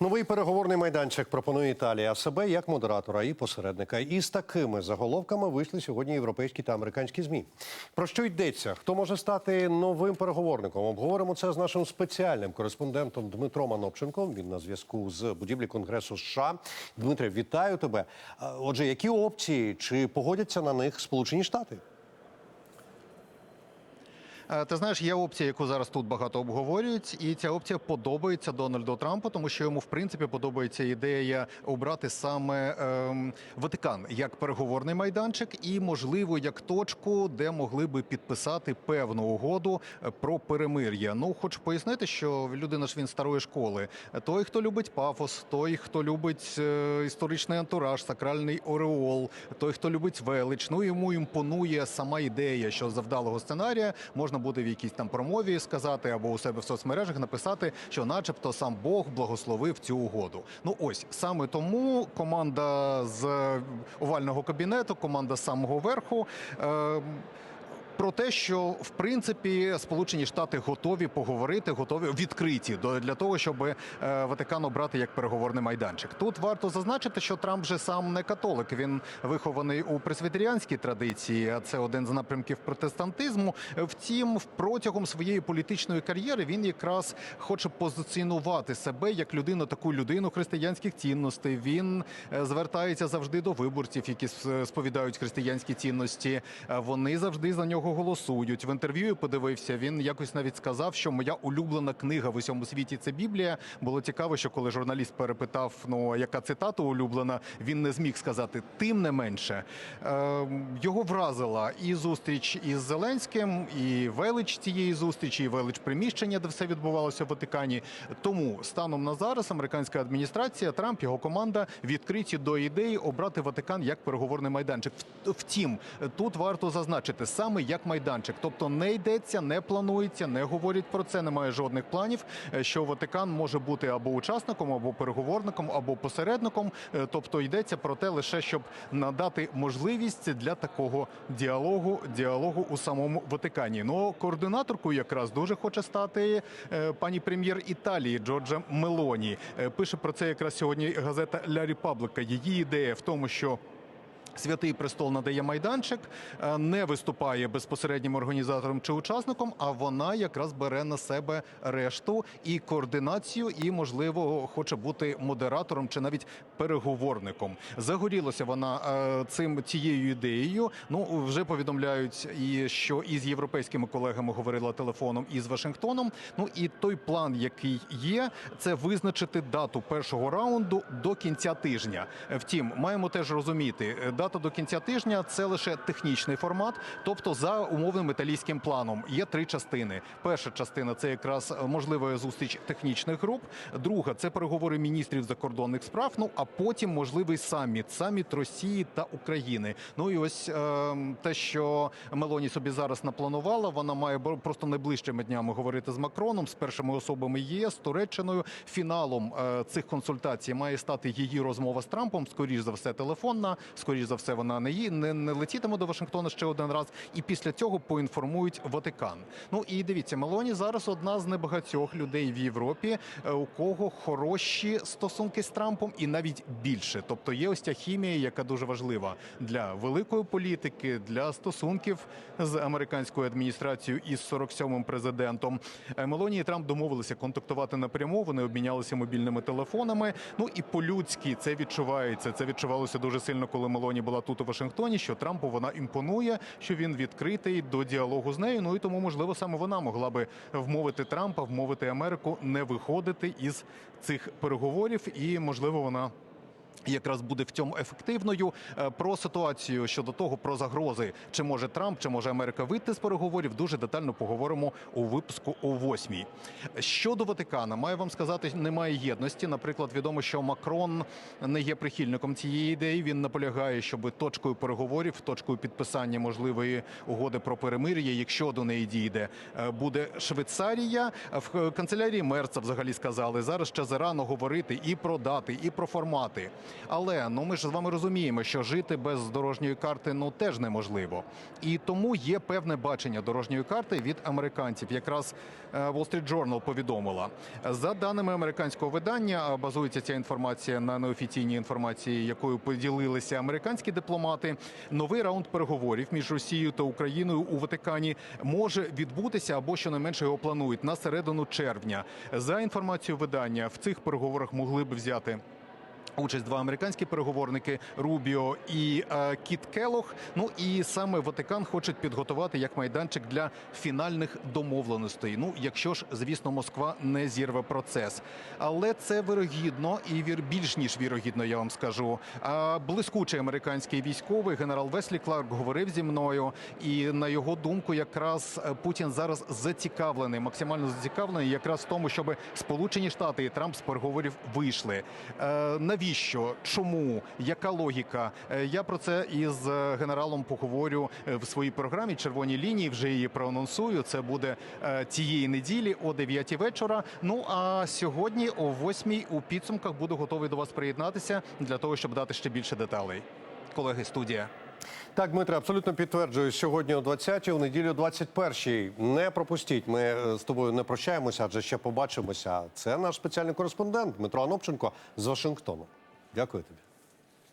Новий переговорний майданчик пропонує Італія себе як модератора і посередника. І з такими заголовками вийшли сьогодні європейські та американські змі. Про що йдеться? Хто може стати новим переговорником? Обговоримо це з нашим спеціальним кореспондентом Дмитром Анопченком. Він на зв'язку з будівлі Конгресу США. Дмитре, вітаю тебе. Отже, які опції чи погодяться на них Сполучені Штати? Е, Ти знаєш, є опція, яку зараз тут багато обговорюють, і ця опція подобається Дональду Трампу, тому що йому в принципі подобається ідея обрати саме ем, Ватикан як переговорний майданчик, і можливо як точку, де могли би підписати певну угоду е, про перемир'я. Ну хочу пояснити, що людина ж він старої школи. Той, хто любить пафос, той, хто любить е, історичний антураж, сакральний ореол, той, хто любить велич. Ну йому імпонує сама ідея, що завдалого сценарія можна буде в якійсь там промові сказати або у себе в соцмережах написати, що, начебто, сам Бог благословив цю угоду. Ну ось саме тому команда з овального кабінету, команда з самого верху. Е- про те, що в принципі Сполучені Штати готові поговорити, готові відкриті для того, щоб е, Ватикан обрати як переговорний майданчик. Тут варто зазначити, що Трамп же сам не католик. Він вихований у пресвітеріанській традиції. А це один з напрямків протестантизму. Втім, протягом своєї політичної кар'єри він якраз хоче позиціонувати себе як людину, таку людину християнських цінностей. Він е, звертається завжди до виборців, які сповідають християнські цінності. Е, Вони завжди за нього голосують. В інтерв'ю подивився. Він якось навіть сказав, що моя улюблена книга в усьому світі це Біблія. Було цікаво, що коли журналіст перепитав, ну яка цитата улюблена, він не зміг сказати. Тим не менше, е, його вразила і зустріч із Зеленським, і велич цієї зустрічі, і велич приміщення, де все відбувалося в Ватикані. Тому станом на зараз американська адміністрація Трамп його команда відкриті до ідеї обрати Ватикан як переговорний майданчик. Втім, тут варто зазначити саме як майданчик, тобто не йдеться, не планується, не говорять про це. Немає жодних планів, е, що Ватикан може бути або учасником, або переговорником, або посередником. Е, Тобто йдеться про те, лише щоб надати можливість для такого діалогу, діалогу у самому Ватикані. Ну координаторкою якраз дуже хоче стати е, пані прем'єр Італії Джорджа Мелоні. Пише про це якраз сьогодні газета Ля Репаблика. Її ідея в тому, що Святий престол надає майданчик, е, не виступає безпосереднім організатором чи учасником, а вона якраз бере на себе решту і координацію, і можливо хоче бути модератором чи навіть переговорником. Загорілася вона е, цим цією ідеєю. Ну вже повідомляють і що із європейськими колегами говорила телефоном із Вашингтоном. Ну і той план, який є, це визначити дату першого раунду до кінця тижня. Втім, маємо теж розуміти, е, дата до кінця тижня це лише технічний формат, тобто за умовним італійським планом є три частини. Перша частина це якраз е, можлива зустріч технічних груп. Друга це переговори міністрів закордонних справ. Ну а потім можливий саміт, саміт Росії та України. Ну і ось е, те, що Мелоні собі зараз напланувала, вона має просто найближчими днями говорити з Макроном, з першими особами ЄС, Туреччиною. Фіналом е, цих консультацій має стати її розмова з Трампом. Скоріш за все, телефонна. Скоріш за все, вона не ї- не, не летітиме до Вашингтона ще один раз. І після цього поінформують Ватикан. Ну і дивіться, Мелоні зараз одна з небагатьох людей в Європі, е, у кого хороші стосунки з Трампом, і навіть більше. Тобто є ось ця хімія, яка дуже важлива для великої політики, для стосунків з американською адміністрацією і з 47-м президентом. Е, Мелоні і Трамп домовилися контактувати напряму. Вони обмінялися мобільними телефонами. Ну і по-людськи це відчувається. Це відчувалося дуже сильно, коли Мелоні була тут у Вашингтоні. Що Трампу вона імпонує, що він відкритий до діалогу з нею. Ну і тому, можливо, саме вона могла би вмовити Трампа, вмовити Америку не виходити із цих переговорів, і можливо вона. Якраз буде в цьому ефективною Е, про ситуацію щодо того, про загрози, чи може Трамп, чи може Америка вийти з переговорів. Дуже детально поговоримо у випуску о восьмій. Щодо Ватикана, маю вам сказати, немає єдності. Наприклад, відомо, що Макрон не є прихильником цієї ідеї. Він наполягає, щоб точкою переговорів, точкою підписання можливої угоди про перемир'я, якщо до неї дійде, е, буде Швейцарія. В канцелярії Мерца взагалі сказали зараз ще зарано говорити і про дати, і про формати. Але ну ми ж з вами розуміємо, що жити без дорожньої карти ну теж неможливо. І тому є певне бачення дорожньої карти від американців. Якраз е, Wall Street Journal повідомила за даними американського видання. Базується ця інформація на неофіційній інформації, якою поділилися американські дипломати. Новий раунд переговорів між Росією та Україною у Ватикані може відбутися або щонайменше його планують на середину червня. За інформацією видання в цих переговорах могли б взяти. Участь два американські переговорники Рубіо і е, Кіт Келох. Ну і саме Ватикан хоче підготувати як майданчик для фінальних домовленостей. Ну, якщо ж, звісно, Москва не зірве процес. Але це вирогідно і вір більш ніж вірогідно, я вам скажу. А блискучий американський військовий генерал Веслі Кларк говорив зі мною, і на його думку, якраз е, Путін зараз зацікавлений, максимально зацікавлений, якраз в тому, щоб Сполучені Штати і Трамп з переговорів вийшли. Е, навіщо? Чому? Яка логіка? Е, я про це із е, генералом поговорю е, в своїй програмі Червоні лінії. Вже її проанонсую. Це буде цієї неділі о 9 вечора. Ну а сьогодні о 8 у підсумках буду готовий до вас приєднатися для того, щоб дати ще більше деталей. Колеги, студія. Так, Дмитре, абсолютно підтверджую. Сьогодні о 20-й, у неділю 21-й. Не пропустіть. Ми е, з тобою не прощаємося, адже ще побачимося. Це наш спеціальний кореспондент Дмитро Анопченко з Вашингтону. Дякую тобі.